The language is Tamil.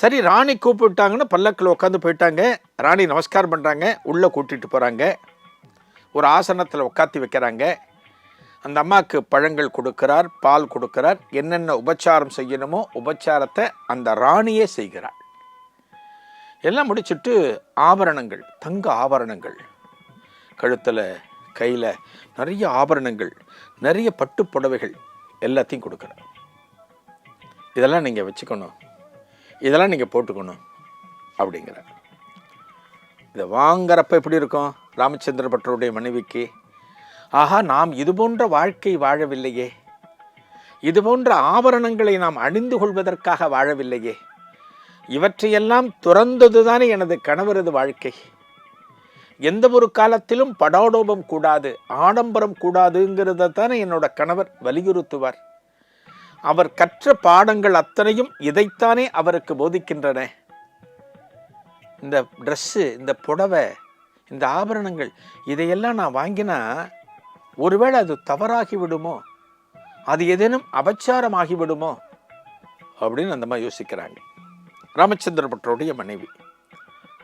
சரி ராணி கூப்பிட்டாங்கன்னு பல்லக்கில் உட்காந்து போயிட்டாங்க. ராணி நமஸ்காரம் பண்ணுறாங்க உள்ளே கூட்டிகிட்டு போகிறாங்க ஒரு ஆசனத்தில் உட்காத்தி வைக்கிறாங்க. அந்த அம்மாவுக்கு பழங்கள் கொடுக்கிறார் பால் கொடுக்கிறார். என்னென்ன உபச்சாரம் செய்யணுமோ உபச்சாரத்தை அந்த ராணியே செய்கிறாள். எல்லாம் முடிச்சுட்டு ஆபரணங்கள் தங்க ஆபரணங்கள். கழுத்தில் கையில் நிறைய ஆபரணங்கள் நிறைய பட்டு புடவைகள் எல்லாத்தையும் கொடுக்குறார். இதெல்லாம் நீங்கள் வச்சுக்கணும். இதெல்லாம் நீங்கள் போட்டுக்கணும் அப்படிங்கிறார். இதை வாங்குறப்ப எப்படி இருக்கும்? ராமச்சந்திர பட்டருடைய மனைவிக்கு ஆஹா நாம் இது போன்ற வாழ்க்கை வாழவில்லையே. இது போன்ற ஆபரணங்களை நாம் அணிந்து கொள்வதற்காக வாழவில்லையே. இவற்றையெல்லாம் துறந்ததுதானே எனது கணவரது வாழ்க்கை. எந்த ஒரு காலத்திலும் படாடோபம் கூடாது ஆடம்பரம் கூடாதுங்கிறத தானே என்னோட கணவர் வலியுறுத்துவார். அவர் கற்ற பாடங்கள் அத்தனையும் இதைத்தானே அவருக்கு போதிக்கின்றன. இந்த ட்ரெஸ்ஸு இந்த புடவை இந்த ஆபரணங்கள் இதையெல்லாம் நான் வாங்கினா ஒருவேளை அது தவறாகி விடுமோ? அது ஏதேனும் அபச்சாரமாகி விடுமோ? அப்படின்னு அந்த மாதிரி யோசிக்கிறாங்க. ராமச்சந்திர பட்டருடைய மனைவி.